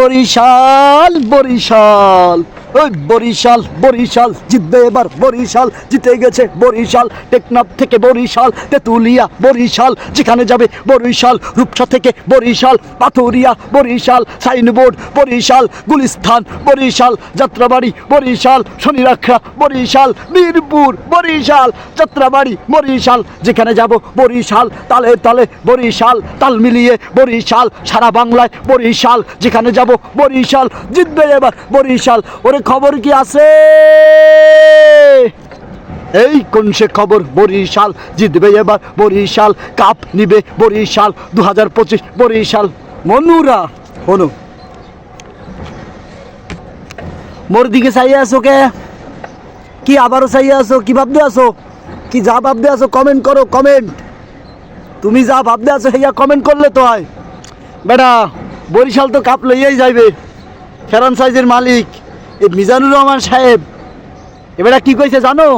বরিশাল বরিশাল। ওই বরিশাল বরিশাল, জিতবে এবার বরিশাল। জিতে গেছে বরিশাল, টেকনাফ থেকে বরিশাল, তেতুলিয়া বরিশাল, যেখানে যাবে বরিশাল, রূপসা থেকে বরিশাল, পাথুরিয়া বরিশাল, সাইনবোর্ড বরিশাল, গুলিস্থান বরিশাল, যাত্রাবাড়ি বরিশাল শনিরাখা বরিশাল, বীরপুর বরিশাল, যাত্রাবাড়ি বরিশাল, যেখানে যাব বরিশাল, তালে তালে বরিশাল, তাল মিলিয়ে বরিশাল, সারা বাংলায় বরিশাল, যেখানে যাব বরিশাল, জিতবে এবার বরিশাল। ওরে খবর কি আছে? এই কোন সে খবর? বরিশাল জিতবে এবার। বরিশাল কাপ নিবে বরিশাল। দু হাজার পঁচিশ বরিশাল। মনুরা হনু মোর দিকে চাইয়ে আছো কে? কি আবারও চাইয়ে আছো? কি ভাবতে আছো? কি যা ভাবতে আছো কমেন্ট করো কমেন্ট তুমি যা ভাবতে আছো সেইয়া কমেন্ট করলে তো হয়। বেটা, বরিশাল তো কাপ লইয়াই যাইবে। ফ্রাঞ্চাইজির মালিক। এই মিজানুর রহমান সাহেব, এবারে কি কইছে জানো?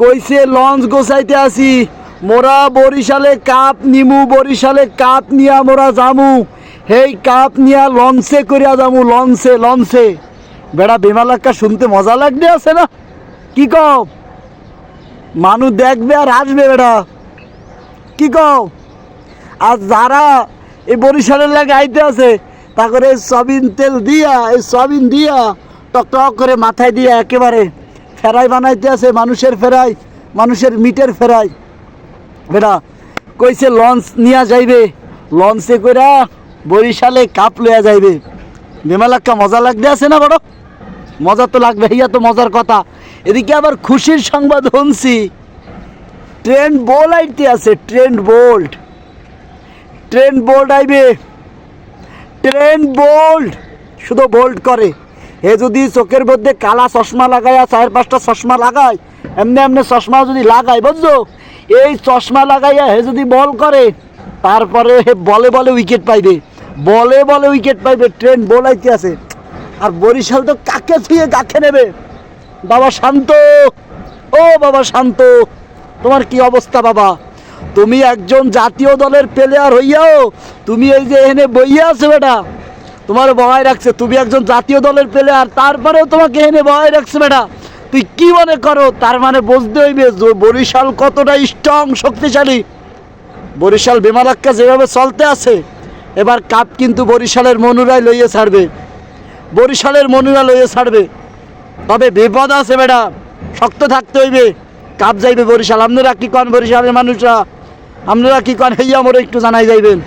কইছে, লঞ্চ গোছাইতে আসি, মোরা বরিশালে কাপ নিমু, বরিশালে কাপ নিয়া মোরা জামু হেই কাপ নিয়া লঞ্চে করিয়া যামু, লঞ্চে লঞ্চে। বেড়া বেমালাক্কা শুনতে মজা লাগবে আছে না? কি কও? মানুষ দেখবে আর আসবে বেড়া। কি কও? আর যারা এই বরিশালের লাগে আইতে আছে তা করে সয়াবিন তেল দিয়া, এই সয়াবিন দিয়া টক টক করে মাথায় দিয়া একেবারে ফেরাই বানাইতে আছে, মানুষের ফেরাই মানুষের মিটের ফেরাই বেটা, কইছে লঞ্চ নিয়া যাইবে, লঞ্চে কইরা বরিশালে কাপ লইয়া যাইবে। বেমালাক্কা মজা লাগতে আছে না বড়? মজা তো লাগবে, ইয়া তো মজার কথা। এদিকে আবার খুশির সংবাদ শুনছি। ট্রেন বোল্ড আইতে আছে, ট্রেন বোল্ড ট্রেন বোল্ড আইবে। ট্রেন বোল্ড শুধু বোল্ড করে। এ যদি চোখের মধ্যে কালা চশমা লাগায়, চার পাঁচটা চশমা লাগায়, এমনি এমনি চশমা যদি লাগায়, বুঝছ? এই চশমা লাগাইয়া হে যদি বল করে, তারপরে হে বলে বলে উইকেট পাইবে। বলে বলে উইকেট পাইবে ট্রেন বল আইতে আছে। আর বরিশাল তো কাকে ছুঁয়ে কাকে নেবে? বাবা শান্ত। ও বাবা শান্ত, তোমার কি অবস্থা বাবা? তুমি একজন জাতীয় দলের প্লেয়ার হইয়াও, তুমি এই যে এখানে বইয়া আছো বেটা তোমার বহাই রাখছে, তুমি একজন জাতীয় দলের প্লেয়ার তারপরেও তোমাকে এখানে বহাই রাখছে বেটা। তুই কি মনে করো, তার মানে বুঝতে হইবে বরিশাল কতটা স্ট্রং শক্তিশালী। বরিশাল বেমারাক্কা যেভাবে চলতে আছে, এবার কাপ কিন্তু বরিশালের মনুরাই লইয়ে ছাড়বে। বরিশালের মনুরা লইয়ে ছাড়বে। তবে বিপদ আছে বেটা, শক্ত থাকতে হইবে। কাপ যাইবে বরিশাল। আপনারা কি কন বরিশালের মানুষরা? আপনারা কি কন? হইয়া মোর একটু জানাই যাইবেন।